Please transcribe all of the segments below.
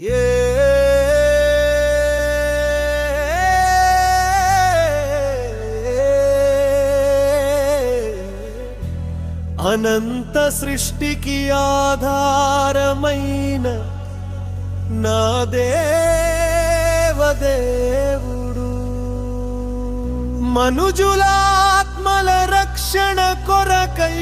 ఏ అనంత సృష్టికి ఆధారమైన నా దేవదేవుడు. మనుజుల ఆత్మల రక్షణ కొరకై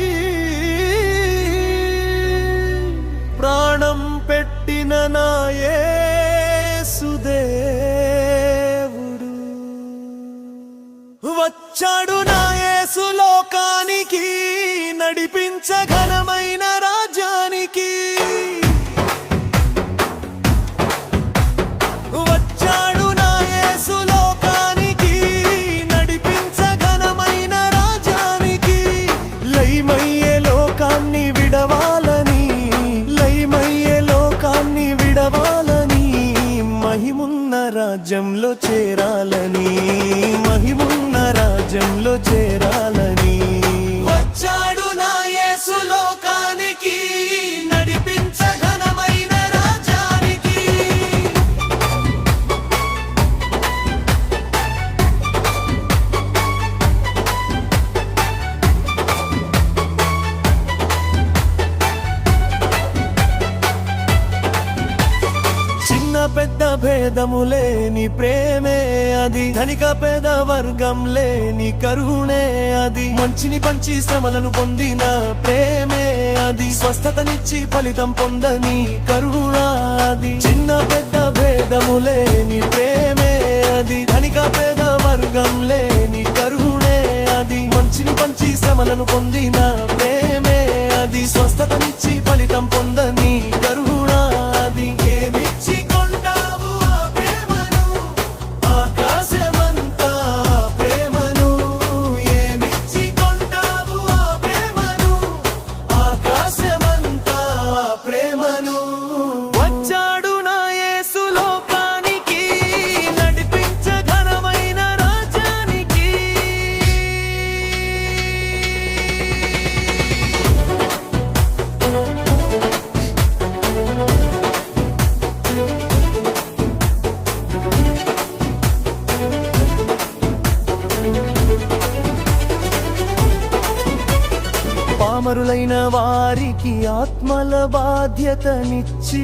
వచ్చాడు నా యేసు లోకానికి నడిపించగా. మహిమున్న రాజ్యంలో చేరాలని మహిమున్న రాజ్యంలో చేరాలని. వచ్చాడు నా యేసులో పెద్ద భేదము లేని ప్రేమే అది. ధనిక పేద వర్గం లేని కరుణే అది. మంచిని పంచి శ్రమలను పొందిన ప్రేమే అది. స్వస్థతనిచ్చి ఫలితం పొందని కరుణ అది. చిన్న పెద్ద భేదము లేని ప్రేమే అది. ధనిక పేద వర్గం లేని కరుణే అది. మంచిని పంచి శ్రమలను పొందిన ప్రేమే అది. స్వస్థతనిచ్చి ఫలితం పొందని అమరులైన వారికి ఆత్మల బాధ్యతనిచ్చి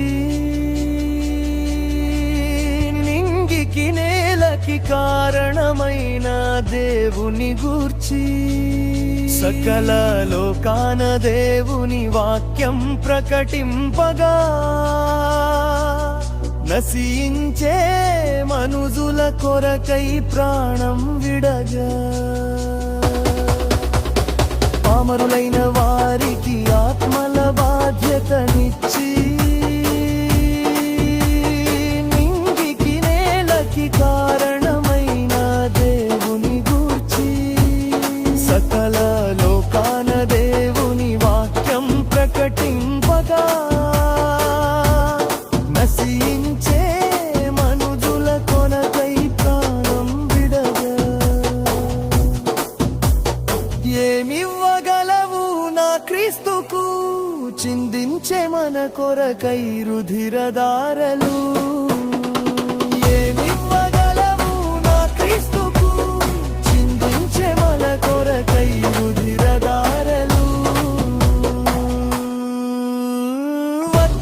నింగికి నేలకి కారణమైన దేవుని గూర్చి సకల లోకాన దేవుని వాక్యం ప్రకటింపగా నశించే మనుజుల కొరకై ప్రాణం విడగా. పామరులైన సకల లోకాన దేవుని వాక్యం ప్రకటింపగా నశించే మనుజుల కొనకై ప్రాణం విడగా. ఏమివ్వగలవు నా క్రీస్తుకు? చిందించే మన కొరకై రుధిరదారలు.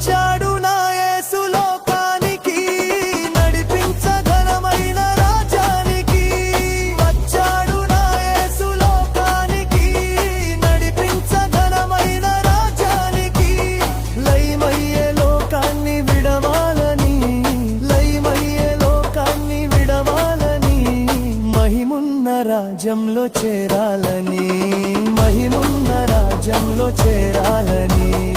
వచ్చాడు నా యేసు లోకానికి. నడిపించ ఘనమైన రాజ్యానికి వచ్చాడు నా యేసు లోకానికి. నడిపించ ఘనమైన రాజ్యానికి లైమయ్యే లోకాన్ని విడవాలని. లైమయ్యే లోకాన్ని విడవాలని. మహిమున్న రాజ్యంలో చేరాలని. మహిమున్న రాజ్యంలో చేరాలని.